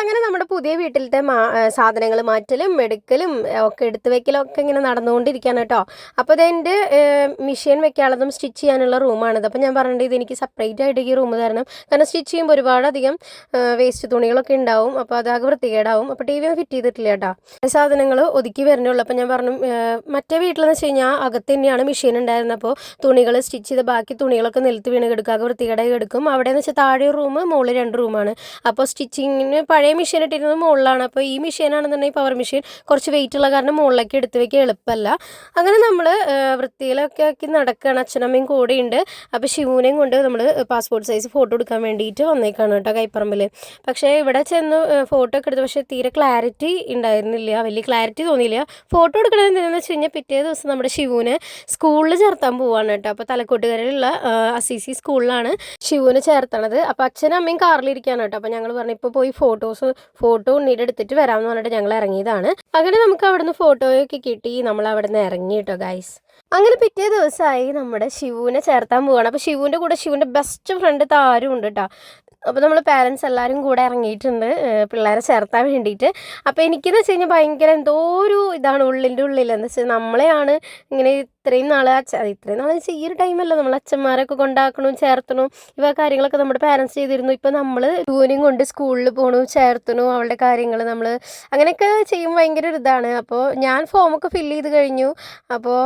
അങ്ങനെ നമ്മുടെ പുതിയ വീട്ടിലത്തെ സാധനങ്ങൾ മാറ്റലും എടുക്കലും ഒക്കെ എടുത്തു വെക്കലും ഒക്കെ ഇങ്ങനെ നടന്നുകൊണ്ടിരിക്കുകയാണ് കേട്ടോ. അപ്പോൾ അതെന്റെ മെഷീൻ വെക്കാനുള്ളതും സ്റ്റിച്ച് ചെയ്യാനുള്ള റൂമാണിത്. അപ്പോൾ ഞാൻ പറഞ്ഞിട്ട് ഇത് എനിക്ക് സെപ്പറേറ്റ് ആയിട്ട് ഈ റൂം തരണം. കാരണം സ്റ്റിച്ച് ചെയ്യുമ്പോൾ ഒരുപാടധികം വേസ്റ്റ് തുണികളൊക്കെ ഉണ്ടാവും. അപ്പോൾ അതാകെ വൃത്തികേടാവും. അപ്പോൾ ടി വി ഒന്നും ഫിറ്റ് ചെയ്തിട്ടില്ല കേട്ടോ. സാധനങ്ങൾ ഒതുക്കി വരുന്നുള്ളൂ അപ്പോൾ ഞാൻ പറഞ്ഞു മറ്റേ വീട്ടിലെന്ന് വെച്ച് കഴിഞ്ഞാൽ അകത്ത് തന്നെയാണ് മെഷീൻ ഉണ്ടായിരുന്നത്. അപ്പോൾ തുണികൾ സ്റ്റിച്ച് ചെയ്ത് ബാക്കി തുണികളൊക്കെ നിലത്ത് വീണ് കിടക്കുക വൃത്തികേടായി കിടക്കും. അവിടെ എന്ന് വെച്ചാൽ താഴെ റൂം മുകളിൽ രണ്ട് റൂമാണ് അപ്പോൾ സ്റ്റിച്ചിങ്ങിന് പഴയ മെഷീൻ ഇട്ടിരുന്നത് മുകളിലാണ്. അപ്പോൾ ഈ മെഷീനാണെന്നുണ്ടെങ്കിൽ പവർ മെഷീൻ കുറച്ച് വെയിറ്റ് ഉള്ള കാരണം മുകളിലേക്ക് എടുത്ത് വെക്കാൻ എളുപ്പമല്ല. അങ്ങനെ നമ്മൾ വൃത്തിയിലൊക്കെ ആക്കി നടക്കുകയാണ് അച്ഛനമ്മയും കൂടെയുണ്ട് അപ്പോൾ ശിവനെയും കൊണ്ട് നമ്മൾ പാസ്പോർട്ട് സൈസ് ഫോട്ടോ എടുക്കാൻ വേണ്ടിയിട്ട് വന്നേക്കാണ് കേട്ടോ കൈപ്പറമ്പിൽ പക്ഷേ ഇവിടെ ചെന്ന് ഫോട്ടോ ഒക്കെ എടുത്ത് പക്ഷേ തീരെ ക്ലാരിറ്റി ഉണ്ടായിരുന്നില്ല. വലിയ ക്ലാരിറ്റി തോന്നിയില്ല. ഫോട്ടോ എടുക്കണത് എന്താണെന്ന് വെച്ച് കഴിഞ്ഞാൽ പിറ്റേ ദിവസം നമ്മുടെ ശിവുവിനെ സ്കൂളിൽ ചേർത്താൻ പോവാണ് കേട്ടോ. അപ്പോൾ തലക്കോട്ടുകരയിലുള്ള അസിസി സ്കൂളിലാണ് ശിവുവിനെ ചേർത്തണത്. അപ്പോൾ അച്ഛനും അമ്മയും കാറിലിരിക്കുകയാണ് കേട്ടോ. അപ്പോൾ ഞങ്ങൾ പറഞ്ഞു ഇപ്പോൾ പോയി ഫോട്ടോസ് ഫോട്ടോ ഉണ്ണീടെ എടുത്തിട്ട് വരാമെന്ന് പറഞ്ഞിട്ട് ഞങ്ങൾ ഇറങ്ങിയതാണ് അങ്ങനെ നമുക്ക് അവിടുന്ന് ഫോട്ടോയൊക്കെ കിട്ടി. നമ്മൾ അവിടുന്ന് ഇറങ്ങി കേട്ടോ ഗൈസ് അങ്ങനെ പിറ്റേ ദിവസമായി നമ്മുടെ ശിവുവിനെ ചേർത്താൻ പോവാണ്. അപ്പോൾ ശിവുവിന്റെ കൂടെ ശിവുവിന്റെ ബെസ്റ്റ് ഫ്രണ്ട് താരും ഉണ്ട് കേട്ടോ അപ്പോൾ നമ്മൾ പാരൻസ് എല്ലാവരും കൂടെ ഇറങ്ങിയിട്ടുണ്ട് പിള്ളേരെ ചേർത്താൻ വേണ്ടിയിട്ട്. അപ്പോൾ എനിക്കെന്ന് വെച്ച് കഴിഞ്ഞാൽ ഭയങ്കര എന്തോ ഒരു ഇതാണ് ഉള്ളിന്റെ ഉള്ളിൽ എന്ന് വെച്ചാൽ നമ്മളെയാണ് ഇങ്ങനെ ഇത്രയും നാൾ അച്ഛ ഇത്രയും നാൾ വെച്ചാൽ ഈ ഒരു ടൈമല്ല നമ്മൾ അച്ഛന്മാരൊക്കെ കൊണ്ടാക്കണു ചേർത്തണു ഇവ കാര്യങ്ങളൊക്കെ നമ്മുടെ പാരൻസ് ചെയ്തിരുന്നു. ഇപ്പോൾ നമ്മൾ ജൂനിയും കൊണ്ട് സ്കൂളിൽ പോകണു ചേർത്തണു അവളുടെ കാര്യങ്ങൾ നമ്മൾ അങ്ങനെയൊക്കെ ചെയ്യുമ്പോൾ ഭയങ്കര ഒരു ഇതാണ്. അപ്പോൾ ഞാൻ ഫോമൊക്കെ ഫില്ല് ചെയ്ത് കഴിഞ്ഞു. അപ്പോൾ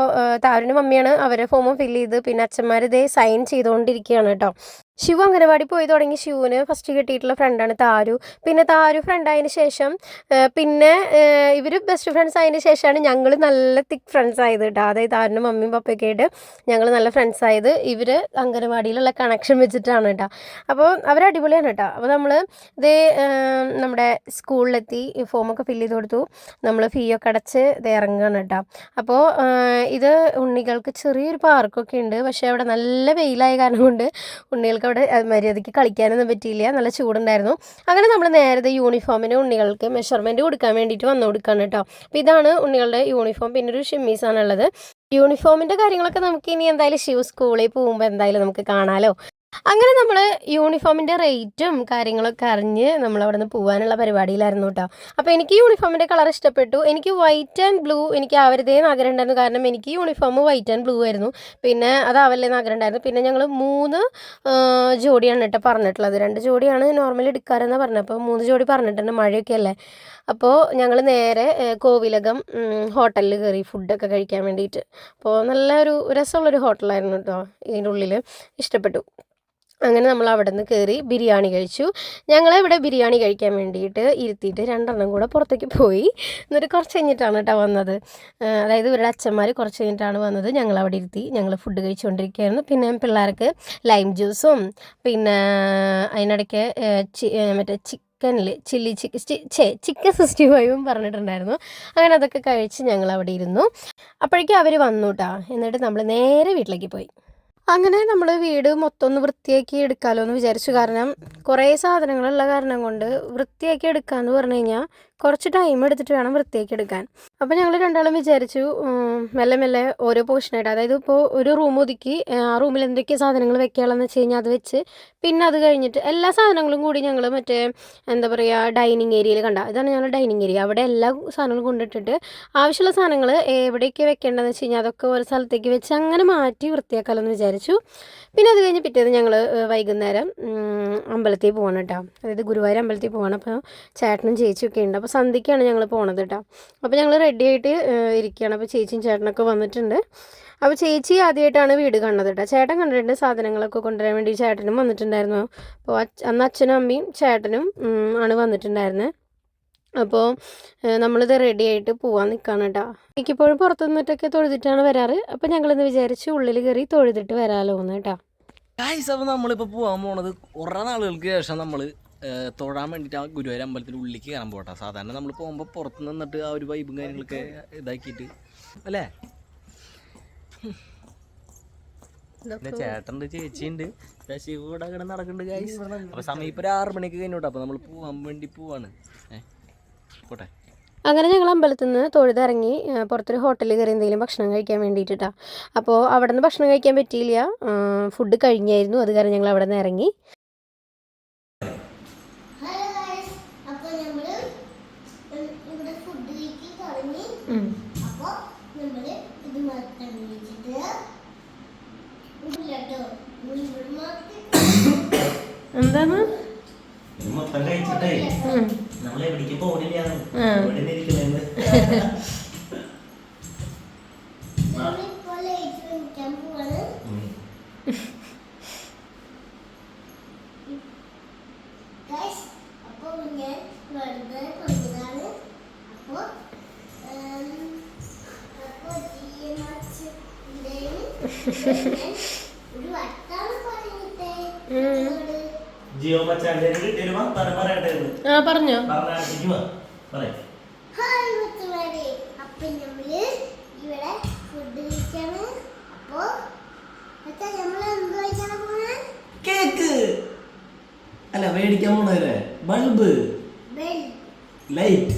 താരുന്റെ മമ്മിയാണ് അവരെ ഫോമും ഫില്ല് ചെയ്ത്. പിന്നെ അച്ഛന്മാർ ഇതേ സൈൻ ചെയ്തുകൊണ്ടിരിക്കുകയാണ് കേട്ടോ. ശിവ അംഗനവാടി പോയി തുടങ്ങി. ശിവുവിന് ഫസ്റ്റ് കിട്ടിയിട്ടുള്ള ഫ്രണ്ടാണ് താരു. പിന്നെ താരു ഫ്രണ്ടായതിന് ശേഷം പിന്നെ ഇവർ ബെസ്റ്റ് ഫ്രണ്ട്സ് ആയതിന് ശേഷമാണ് ഞങ്ങൾ നല്ല തിക്ക് ഫ്രണ്ട്സ് ആയത് കേട്ടോ അതായത് താരനും മമ്മിയും പപ്പയൊക്കെ ആയിട്ട് ഞങ്ങൾ നല്ല ഫ്രണ്ട്സ് ആയത് ഇവർ അംഗനവാടിയിലുള്ള കണക്ഷൻ വെച്ചിട്ടാണ് കേട്ടോ അപ്പോൾ അവർ അടിപൊളിയാണ് കേട്ടോ അപ്പോൾ നമ്മൾ ഇതേ നമ്മുടെ സ്കൂളിലെത്തി ഫോമൊക്കെ ഫില്ല് ചെയ്ത് കൊടുത്തു. നമ്മൾ ഫീ ഒക്കെ അടച്ച് ഇത് ഇറങ്ങുകയാണ് കേട്ടോ അപ്പോൾ ഇത് ഉണ്ണികൾക്ക് ചെറിയൊരു പാർക്കൊക്കെ ഉണ്ട്. പക്ഷേ അവിടെ നല്ല വെയിലായ കാരണം കൊണ്ട് ഉണ്ണികൾക്ക് അവിടെ മര്യാദയ്ക്ക് കളിക്കാനൊന്നും പറ്റിയില്ല. നല്ല ചൂടുണ്ടായിരുന്നു. അങ്ങനെ നമ്മൾ നേരത്തെ യൂണിഫോമിന് ഉണ്ണികൾക്ക് മെഷർമെന്റ് കൊടുക്കാൻ വേണ്ടിയിട്ട് വന്നു കൊടുക്കുകയാണ് കേട്ടോ. അപ്പോൾ ഇതാണ് ഉണ്ണികളുടെ യൂണിഫോം പിന്നെ ഒരു ഷെമ്മീസാണുള്ളത് യൂണിഫോമിന്റെ കാര്യങ്ങളൊക്കെ നമുക്ക് ഇനി എന്തായാലും ഷൂ സ്കൂളിൽ പോകുമ്പോൾ എന്തായാലും നമുക്ക് കാണാമല്ലോ അങ്ങനെ നമ്മൾ യൂണിഫോമിന്റെ റേറ്റും കാര്യങ്ങളൊക്കെ അറിഞ്ഞ് നമ്മൾ അവിടെ നിന്ന് പോകാനുള്ള പരിപാടിയിലായിരുന്നു കേട്ടോ. അപ്പോൾ എനിക്ക് യൂണിഫോമിന്റെ കളർ ഇഷ്ടപ്പെട്ടു. എനിക്ക് വൈറ്റ് ആൻഡ് ബ്ലൂ എനിക്ക് ആവരുതേന്ന് ആഗ്രഹം ഉണ്ടായിരുന്നു. കാരണം എനിക്ക് യൂണിഫോം വൈറ്റ് ആൻഡ് ബ്ലൂ ആയിരുന്നു. പിന്നെ അതാവല്ലേന്ന് ആഗ്രഹം ഉണ്ടായിരുന്നു പിന്നെ ഞങ്ങൾ മൂന്ന് ജോഡിയാണ് കേട്ടോ പറഞ്ഞിട്ടുള്ളത്. രണ്ട് ജോഡിയാണ് നോർമലി എടുക്കാറെന്ന് പറഞ്ഞത്. അപ്പോൾ മൂന്ന് ജോഡി പറഞ്ഞിട്ടുണ്ട്. മഴയൊക്കെ അല്ലേ? അപ്പോൾ ഞങ്ങൾ നേരെ കോവിലകം ഹോട്ടലിൽ കയറി ഫുഡൊക്കെ കഴിക്കാൻ വേണ്ടിയിട്ട്. അപ്പോൾ നല്ലൊരു രസമുള്ളൊരു ഹോട്ടലായിരുന്നു കേട്ടോ. ഇതിന്റെ ഉള്ളിൽ ഇഷ്ടപ്പെട്ടു. അങ്ങനെ നമ്മൾ അവിടെ നിന്ന് കയറി ബിരിയാണി കഴിച്ചു. ഞങ്ങൾ ഇവിടെ ബിരിയാണി കഴിക്കാൻ വേണ്ടിയിട്ട് ഇരുത്തിയിട്ട് രണ്ടെണ്ണം കൂടെ പുറത്തേക്ക് പോയി. എന്നിട്ട് കുറച്ച് കഴിഞ്ഞിട്ടാണ് കേട്ടോ വന്നത്. അതായത് ഇവരുടെ അച്ഛന്മാർ കുറച്ച് കഴിഞ്ഞിട്ടാണ് വന്നത്. ഞങ്ങൾ അവിടെ ഇരുത്തി. ഞങ്ങൾ ഫുഡ് കഴിച്ചുകൊണ്ടിരിക്കുകയായിരുന്നു. പിന്നെ പിള്ളേർക്ക് ലൈം ജ്യൂസും പിന്നെ അതിനിടയ്ക്ക് മറ്റേ ചിക്കൻ ചിക്കനിൽ ചില്ലി ചിക്കൻ ചേ ചിക്കൻ സിക്സ്റ്റി ഫൈവും പറഞ്ഞിട്ടുണ്ടായിരുന്നു. അങ്ങനെ അതൊക്കെ കഴിച്ച് ഞങ്ങൾ അവിടെ ഇരുന്നു. അപ്പോഴേക്കും അവർ വന്നു കേട്ടോ. എന്നിട്ട് നമ്മൾ നേരെ വീട്ടിലേക്ക് പോയി. അങ്ങനെ നമ്മൾ വീട് മൊത്തം ഒന്ന് വൃത്തിയാക്കി എടുക്കാമല്ലോ എന്ന് വിചാരിച്ചു. കാരണം കുറേ സാധനങ്ങളുള്ള കാരണം കൊണ്ട് വൃത്തിയാക്കി എടുക്കാമെന്ന് പറഞ്ഞു കഴിഞ്ഞാൽ കുറച്ച് ടൈം എടുത്തിട്ട് വേണം വൃത്തിയാക്കി എടുക്കാൻ. അപ്പോൾ ഞങ്ങൾ രണ്ടാളും വിചാരിച്ചു മെല്ലെ മെല്ലെ ഓരോ പോർഷനായിട്ട് അതായത് ഇപ്പോൾ ഒരു റൂം ഒതുക്കി ആ റൂമിൽ എന്തൊക്കെ സാധനങ്ങൾ വെക്കുകയാണെന്ന് വെച്ച് കഴിഞ്ഞാൽ അത് വെച്ച് പിന്നെ അത് കഴിഞ്ഞിട്ട് എല്ലാ സാധനങ്ങളും കൂടി ഞങ്ങൾ മറ്റേ എന്താ പറയുക ഡൈനിങ് ഏരിയയിൽ കണ്ട. ഇതാണ് ഞങ്ങൾ ഡൈനിങ് ഏരിയ അവിടെ എല്ലാ സാധനങ്ങളും കൊണ്ടിട്ടിട്ട് ആവശ്യമുള്ള സാധനങ്ങൾ എവിടെയൊക്കെ വെക്കേണ്ടതെന്ന് വെച്ച് കഴിഞ്ഞാൽ അതൊക്കെ ഒരു സ്ഥലത്തേക്ക് വെച്ച് അങ്ങനെ മാറ്റി വൃത്തിയാക്കാമെന്ന് വിചാരിച്ചു. പിന്നെ അത് കഴിഞ്ഞ് പിറ്റേന്ന് ഞങ്ങൾ വൈകുന്നേരം അമ്പലത്തിൽ പോകണം കേട്ടോ. അതായത് ഗുരുവായൂർ അമ്പലത്തിൽ പോകണം അപ്പോൾ ചേട്ടനും ചേച്ചിയൊക്കെ ഉണ്ട്. സന്ധ്യയ്ക്കാണ് ഞങ്ങൾ പോണത് കേട്ടോ അപ്പോൾ ഞങ്ങൾ റെഡി ആയിട്ട് ഇരിക്കുകയാണ് അപ്പോൾ ചേച്ചിയും ചേട്ടനൊക്കെ വന്നിട്ടുണ്ട്. അപ്പോൾ ചേച്ചി ആദ്യമായിട്ടാണ് വീട് കണ്ടത് കേട്ടോ ചേട്ടൻ കണ്ടിട്ടുണ്ട് സാധനങ്ങളൊക്കെ കൊണ്ടുവരാൻ വേണ്ടി ചേട്ടനും വന്നിട്ടുണ്ടായിരുന്നു. അപ്പോൾ അന്ന് അച്ഛനും അമ്മയും ചേട്ടനും ആണ് വന്നിട്ടുണ്ടായിരുന്നത് അപ്പോൾ നമ്മളിത് റെഡി ആയിട്ട് പോവാൻ നിൽക്കുകയാണ് കേട്ടോ എനിക്കിപ്പോഴും പുറത്തു നിന്നിട്ടൊക്കെ തൊഴുതിട്ടാണ് വരാറ്. അപ്പോൾ ഞങ്ങളിന്ന് വിചാരിച്ച് ഉള്ളിൽ കയറി തൊഴുതിട്ട് വരാമല്ലോ എന്ന് കേട്ടോ ഗായ്സ് അപ്പോൾ നമ്മളിപ്പോൾ പോകാൻ പോണത് കുറേ നാളുകൾക്ക് ശേഷം നമ്മൾ തൊഴാൻ വേണ്ടിയിട്ട് ആ ഗുരുവായൂർ അമ്പലത്തിന്റെ ഉള്ളിലേക്ക് കയറാൻ പോകട്ടെ. സാധാരണ നമ്മൾ പോകുമ്പോൾ പുറത്ത് നിന്നിട്ട് ആ ഒരു വൈബും കാര്യങ്ങളൊക്കെ ഇതാക്കിയിട്ട്. അല്ലേ? പിന്നെ ചേട്ടന്റെ ചേച്ചിയുണ്ട്. ശശി കൂടെ അങ്ങനെ നടക്കുന്നുണ്ട് ഗൈസ് അപ്പോൾ സമയം ഇപ്പോൾ ഒരു ആറ് മണിക്ക് കഴിഞ്ഞോട്ടെ അപ്പോൾ നമ്മൾ പോകാൻ വേണ്ടി പോവാണ്. ഏ പോട്ടെ. അങ്ങനെ ഞങ്ങൾ അമ്പലത്തിൽ നിന്ന് തൊഴുതിറങ്ങി പുറത്തൊരു ഹോട്ടലിൽ കയറി എന്തെങ്കിലും ഭക്ഷണം കഴിക്കാൻ വേണ്ടിയിട്ടാണ് അപ്പോൾ അവിടെ നിന്ന് ഭക്ഷണം കഴിക്കാൻ പറ്റിയില്ല. ഫുഡ് കഴിഞ്ഞായിരുന്നു. അത് കാരണം ഞങ്ങൾ അവിടെ നിന്ന് ഇറങ്ങി ഹലോ ഗൈസ് അപ്പോൾ കഴിച്ചിട്ടേ ഉം. നമ്മൾ എവിടേക്ക് പോണില്ല ആ. ഇവിടെ തന്നെ ഇരിക്കണേന്ന്. നമ്മളിപ്പോൾ ലൈറ്റ് വെക്കാൻ പോവാണ് ഉം. ഗൈസ് അപ്പോൾ ഞാൻ വെറുതെ പറഞ്ഞതാണ് അപ്പോൾ അപ്പോൾ ഒരു വട്ടാണ് പറഞ്ഞിട്ടേ നിങ്ങളോട്. ജിയോ മച്ചാന്റെ കിട്ടിയൊരു വർത്താനം പറയട്ടെ എന്ന്. ആ പറഞ്ഞോ പറഞ്ഞാട്ടിക്ക് വാ. പറയ്. ഹായ് മുത്തുമാരെ അപ്പം നമ്മൾ ഇവിടെ ഫുഡ് കഴിക്കാണ് അപ്പോ അച്ഛാ നമ്മൾ എന്ത് കഴിക്കാനാ പോണേ? കേക്ക്. അല്ല മേടിക്കാൻ പോണേ ബൾബ്. ലേറ്റ്.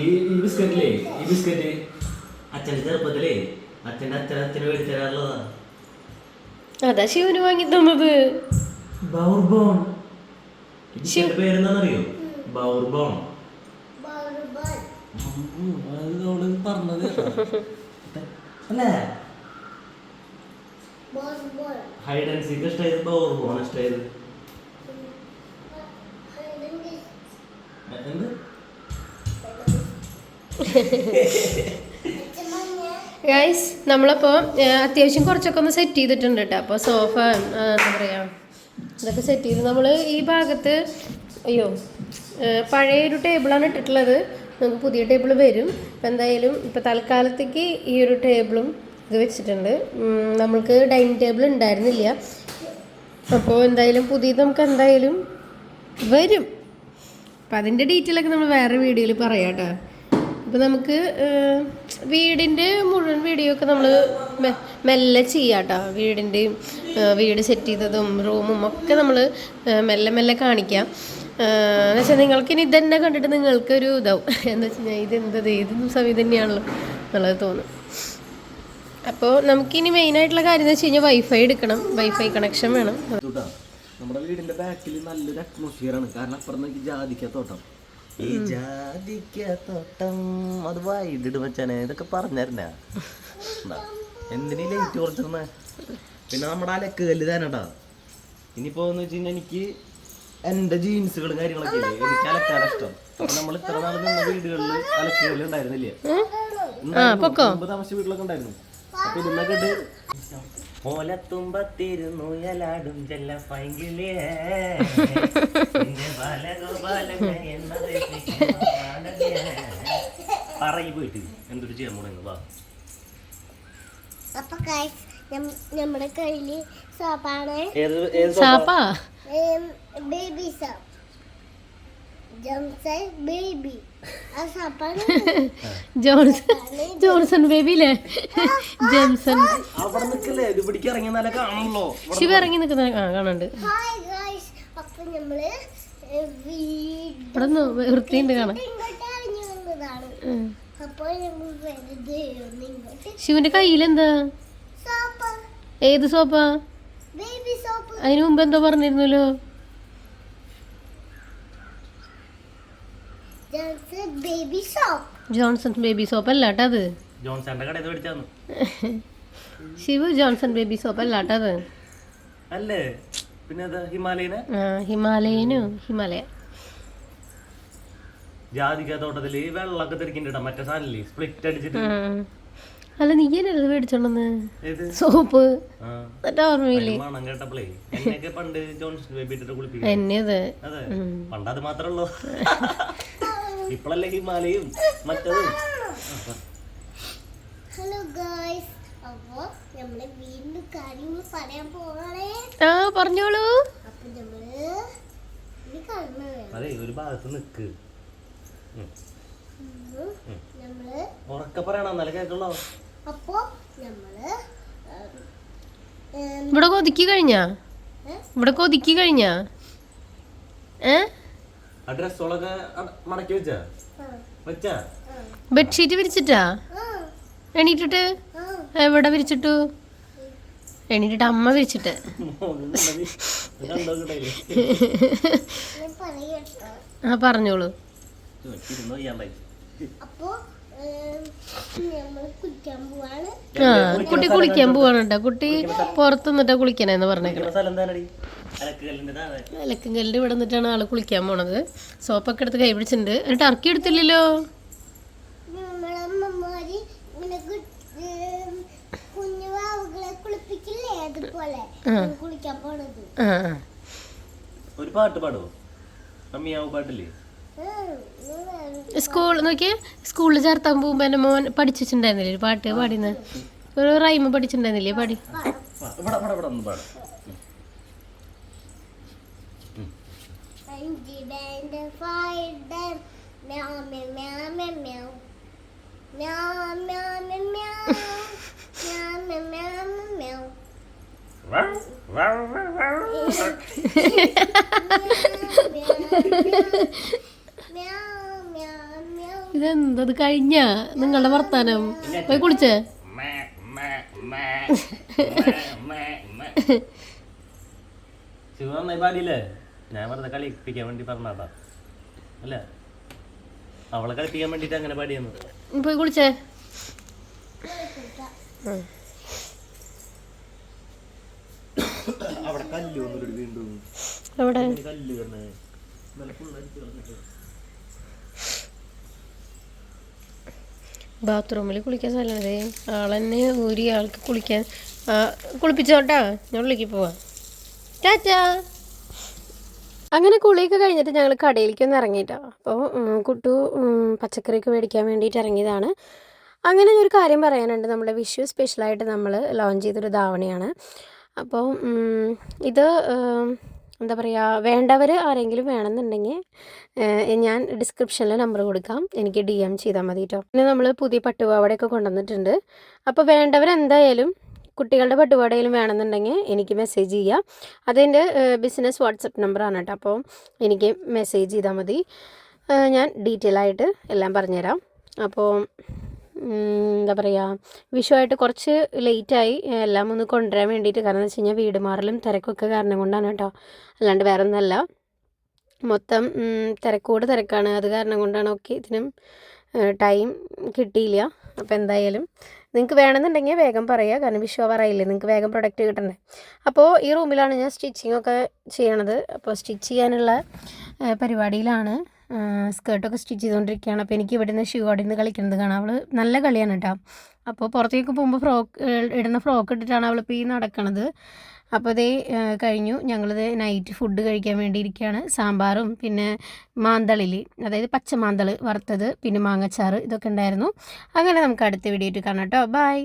ഈ ഈ ബിസ്ക്കറ്റില്ലേ ഈ ബിസ്ക്കറ്റ് അച്ഛന്റെ ചെറുപ്പത്തിലേ അച്ഛന്റെ അച്ഛൻ അച്ഛന് മേടിച്ചു തരാറുള്ളതാ അതാ ശിവന് വാങ്ങി തന്നത്. ബൗർബോൺ. ഇതിന്റെ പേരെന്താണെന്നറിയോ ബൗർബോൺ പറഞ്ഞത് കേട്ടോ. അല്ലേ? ബൾബാണ് ഹൈഡ് ആൻഡ് സീക്ക് ഇഷ്ടമായത് ബൗർബോൺ ഇഷ്ടമായത്. എന്ത്? ഗൈസ് നമ്മളപ്പോൾ അത്യാവശ്യം കുറച്ചൊക്കെ ഒന്ന് സെറ്റ് ചെയ്തിട്ടുണ്ട് കേട്ടോ അപ്പോൾ സോഫ എന്താ പറയുക ഇതൊക്കെ സെറ്റ് ചെയ്ത് നമ്മൾ ഈ ഭാഗത്ത് അയ്യോ പഴയൊരു ടേബിളാണ് ഇട്ടിട്ടുള്ളത്. നമുക്ക് പുതിയ ടേബിൾ വരും. അപ്പം എന്തായാലും ഇപ്പോൾ തൽക്കാലത്തേക്ക് ഈ ഒരു ടേബിളും ഇത് വെച്ചിട്ടുണ്ട്. നമ്മൾക്ക് ഡൈനിങ് ടേബിൾ ഉണ്ടായിരുന്നില്ല. അപ്പോൾ എന്തായാലും പുതിയത് നമുക്ക് എന്തായാലും വരും. അപ്പം അതിന്റെ ഡീറ്റെയിൽ ഒക്കെ നമ്മൾ വേറെ വീഡിയോയിൽ പറയാം കേട്ടോ അപ്പോൾ നമുക്ക് വീടിന്റെ മുഴുവൻ വീഡിയോ ഒക്കെ നമ്മൾ മെല്ലെ ചെയ്യാം കേട്ടോ വീടിന്റെയും വീട് സെറ്റ് ചെയ്തതും റൂമും ഒക്കെ നമ്മൾ മെല്ലെ മെല്ലെ കാണിക്കാം. എന്ന് വെച്ചാൽ നിങ്ങൾക്ക് ഇനി ഇതന്നെ കണ്ടിട്ട് നിങ്ങൾക്കൊരു ഇതാവും. എന്ന് വെച്ച് കഴിഞ്ഞാൽ ഇതെന്തത് ഇതും? സമയം തന്നെയാണല്ലോ എന്നുള്ളത് തോന്നും. അപ്പോൾ നമുക്കിനി മെയിനായിട്ടുള്ള കാര്യം എന്ന് വെച്ച് കഴിഞ്ഞാൽ വൈഫൈ എടുക്കണം. വൈഫൈ കണക്ഷൻ വേണം. നമ്മുടെ വീടിന്റെ ബാക്കിൽ നല്ലൊരു അറ്റ്മോസ്ഫിയർ ആണ്. കാരണം അപ്പുറം നോക്കി ജാതിക്ക ഈ ജാതിക്ക തോട്ടം അത് വൈകിട്ട് വെച്ചാനെ ഇതൊക്കെ പറഞ്ഞായിരുന്ന എന്തിനീ ലൈറ്റ് കുറച്ചിരുന്ന പിന്നെ നമ്മുടെ അലക്ക് കല്ല് തന്നെട്ടാ ഇനിയിപ്പോ എന്ന് വെച്ച് കഴിഞ്ഞാൽ എനിക്ക് എന്റെ ജീൻസുകളും കാര്യങ്ങളൊക്കെ ഇല്ലേ? എനിക്ക് അലക്കാൻ ഇഷ്ടം. അപ്പൊ നമ്മൾ ഇത്ര നാൾ നിന്ന വീടുകളിൽ അലക്കുകല്ല് ഉണ്ടായിരുന്നില്ലേ? താമസിച്ച വീട്ടിലൊക്കെ ഉണ്ടായിരുന്നു. അപ്പൊ ഇതിന്നൊക്കെ ഇട്ട് ഓലത്തുമ്പത്തിരുന്നു യലാടും ചെല്ല പൈങ്കിലേ പറയി പോയിട്ട് എന്തൊരു ചെയ്യാൻ പോണെന്ന് വാ. അപ്പൊ ഗൈസ് നമ്മുടെ കയ്യിൽ സോപ്പാണ്. സാപ്പാ? Baby soap. Jamson baby. Johnson Johnson ബേബിയില്ലേ Jemson. Shiva ഇറങ്ങി നിൽക്കുന്ന കാണുന്നുണ്ട്. ഇവിടെ വൃത്തിയുണ്ട് കാണാൻ. ശിവന്റെ കയ്യിലെന്താ? സോപ്പ്. ഏത് സോപ്പാ? Baby soap. അതിനു മുമ്പ് എന്തോ പറഞ്ഞിരുന്നല്ലോ Jamson baby soap Johnson baby soap അല്ല കേട്ടോ അത്? ജോൺസന്റെ കടയിൽ മേടിച്ചാന്ന്. ശിവ ജോൺസൺ ബേബി സോപ്പ് അല്ല കേട്ടോ അത്? അല്ലേ? പിന്നെ അത് ഹിമാലയനെ? ആ ഹിമാലയനു ഹിമാലയ ജാതിക തോട്ടത്തിൽ വെള്ളമൊക്കെ തെറിക്കണ്ട മറ്റേ സാധനല്ലേ സ്പ്ലിറ്റ് അടിച്ചിട്ട്. അല്ല നീ എന്നല്ലേ മേടിച്ചോണ്ടെന്ന്? സോപ്പ്. ആ. എന്നിട്ട് ഓർമ്മയില്ലേ? അതിന് മണം കേട്ടപ്പോളേ എന്നെയൊക്കെ പണ്ട് ജോൺസൺ ബേബി ഇട്ടിട്ട് കുളിപ്പിക്കും എന്നെ അത്. അതെ പണ്ട് അത് മാത്രമേ ഉള്ളൂ. ഇപ്പോഴല്ലേ ഹിമാലയും? മറ്റതും? ഹലോ ഗായ്സ് അപ്പോ നമ്മൾ വീണ്ടും കാര്യങ്ങൾ പറയാൻ പോവാണേ. ആ പറഞ്ഞോളൂ. അപ്പൊ നമ്മൾ അതെ ഒരു ഭാഗത്ത് നിക്ക്. നമ്മൾ ഉറക്കെ പറയണം എന്നാലേ കേക്കുള്ളോ അപ്പോ നമ്മൾ ഇവിടെ കൊതുക്കി കഴിഞ്ഞാ? ഇവിടെ കൊതുക്കി കഴിഞ്ഞാ? ഏ? ആ ഡ്രസ്സുകളൊക്കെ അട- മടക്കി വെച്ചാ? വെച്ചാ? ബെഡ്ഷീറ്റ് വിരിച്ചിട്ടാ? എണീറ്റിട്ട്. എവിടെ വിരിച്ചിട്ടു? എണീറ്റിട്ട് അമ്മ വിരിച്ചിട്ട്. ആ പറഞ്ഞോളൂ. കുട്ടി കുളിക്കാൻ പോവാണ് കേട്ടോ. കുട്ടി പുറത്തുനിന്നിട്ടാ കുളിക്കണേന്ന് പറഞ്ഞേക്കണം. അലക്കങ്കല്ലിന്റെ ഇവിടെ നിന്നിട്ടാണ് ആൾ കുളിക്കാൻ പോണത്. സോപ്പൊക്കെ എടുത്ത് കൈ പിടിച്ചിട്ടുണ്ട്. ഒരു ടർക്കി എടുത്തില്ലല്ലോ? ഒരു പാട്ട് പാടുവോ അമ്മിയാവ് പാട്ടില്ലേ. സ്കൂൾ നോക്കിയേ സ്കൂളിൽ ചേർത്താൻ പോകുമ്പോൾ എന്റെ മോൻ പഠിച്ചിട്ടുണ്ടായിരുന്നില്ലേ ഒരു പാട്ട് പാടിന്ന് ഒരു റൈമ് പഠിച്ചിട്ടുണ്ടായിരുന്നില്ലേ പാടി. അഞ്ച് band, five band, meow, meow, meow, meow, meow. Meow, meow, meow, meow. Meow, meow, meow, meow, meow. Meow, meow, meow. ഇതെന്തത് കഴിഞ്ഞ നിങ്ങളുടെ വർത്താനം പോയി കുളിച്ചേ ശിവ നന്നായി പാടിയില്ലേ ഞാൻ വെറുതെ കളിപ്പിക്കാൻ വേണ്ടി പറഞ്ഞാട്ടാ അല്ല? അവളെ കളിപ്പിക്കാൻ വേണ്ടിട്ട് അങ്ങനെ പാടിയെന്ന്. പോയി കുളിച്ചേ. അവിടെ കല്ല് വന്നിട്ട് വീണ്ടും. കല്ല് തന്നെ. ബാത്റൂമിൽ കുളിക്കാൻ സ്ഥലമാണതേ ആളെന്നെ ഊരി ആൾക്ക് കുളിക്കാൻ കുളിപ്പിച്ചോട്ടാ. ഞാൻ ഉള്ളിലേക്ക് പോവാം. ടാറ്റാ. അങ്ങനെ കുളിയൊക്കെ കഴിഞ്ഞിട്ട് ഞങ്ങൾ കടയിലേക്ക് ഒന്ന് ഇറങ്ങിയിട്ടോ അപ്പോൾ കുട്ടു പച്ചക്കറിയൊക്കെ മേടിക്കാൻ വേണ്ടിയിട്ട് ഇറങ്ങിയതാണ്. അങ്ങനെ ഒരു കാര്യം പറയാനുണ്ട്. നമ്മുടെ വിഷു സ്പെഷ്യലായിട്ട് നമ്മൾ ലോഞ്ച് ചെയ്തൊരു ധാവണിയാണ്. അപ്പോൾ ഇത് എന്താ പറയുക വേണ്ടവർ ആരെങ്കിലും വേണമെന്നുണ്ടെങ്കിൽ ഞാൻ ഡിസ്ക്രിപ്ഷനിൽ നമ്പർ കൊടുക്കാം. എനിക്ക് ഡി എം ചെയ്താൽ മതി കേട്ടോ പിന്നെ നമ്മൾ പുതിയ പട്ടുപാവടയൊക്കെ കൊണ്ടുവന്നിട്ടുണ്ട്. അപ്പോൾ വേണ്ടവർ എന്തായാലും കുട്ടികളുടെ പട്ടുപാടയിലും വേണമെന്നുണ്ടെങ്കിൽ എനിക്ക് മെസ്സേജ് ചെയ്യാം. അതെന്റെ ബിസിനസ് വാട്സപ്പ് നമ്പറാണ് കേട്ടോ. അപ്പോൾ എനിക്ക് മെസ്സേജ് ചെയ്താൽ മതി. ഞാൻ ഡീറ്റെയിൽ ആയിട്ട് എല്ലാം പറഞ്ഞുതരാം. അപ്പോൾ എന്താ പറയുക വിഷുവായിട്ട് കുറച്ച് ലേറ്റായി എല്ലാം ഒന്ന് കൊണ്ടുവരാൻ വേണ്ടിയിട്ട്. കാരണം എന്ന് വെച്ച് കഴിഞ്ഞാൽ വീട് മാറലും തിരക്കൊക്കെ കാരണം കൊണ്ടാണ് കേട്ടോ. അല്ലാണ്ട് വേറെ ഒന്നല്ല മൊത്തം തിരക്കോട് തിരക്കാണ്. അത് കാരണം കൊണ്ടാണ് ഓക്കെ ഇതിനും ടൈം കിട്ടിയില്ല. അപ്പോൾ എന്തായാലും നിങ്ങൾക്ക് വേണമെന്നുണ്ടെങ്കിൽ വേഗം പറയുക. കാരണം വിഷു പറയില്ലേ നിങ്ങൾക്ക് വേഗം പ്രൊഡക്റ്റ് കിട്ടണ്ടേ. അപ്പോൾ ഈ റൂമിലാണ് ഞാൻ സ്റ്റിച്ചിങ് ഒക്കെ ചെയ്യണത്. അപ്പോൾ സ്റ്റിച്ച് ചെയ്യാനുള്ള പരിപാടിയിലാണ് സ്കേർട്ടൊക്കെ സ്റ്റിച്ച് ചെയ്തുകൊണ്ടിരിക്കുകയാണ്. അപ്പോൾ എനിക്ക് ഇവിടുന്ന് ഷൂ അവിടെ നിന്ന് കളിക്കുന്നത് കാണാം. അവൾ നല്ല കളിയാണ് കേട്ടോ. അപ്പോൾ പുറത്തേക്ക് പോകുമ്പോൾ ഫ്രോക്ക് ഇടുന്ന ഫ്രോക്ക് ഇട്ടിട്ടാണ് അവളിപ്പോൾ ഈ നടക്കണത്. അപ്പോൾ ഏഹ്, കഴിഞ്ഞു. ഞങ്ങളിത് നൈറ്റ് ഫുഡ് കഴിക്കാൻ വേണ്ടി ഇരിക്കുകയാണ് സാമ്പാറും പിന്നെ മാന്തളിൽ അതായത് പച്ചമാന്തൾ വറുത്തത് പിന്നെ മാങ്ങച്ചാറ് ഇതൊക്കെ ഉണ്ടായിരുന്നു. അങ്ങനെ നമുക്ക് അടുത്ത വീഡിയോ കാണാം കേട്ടോ ബൈ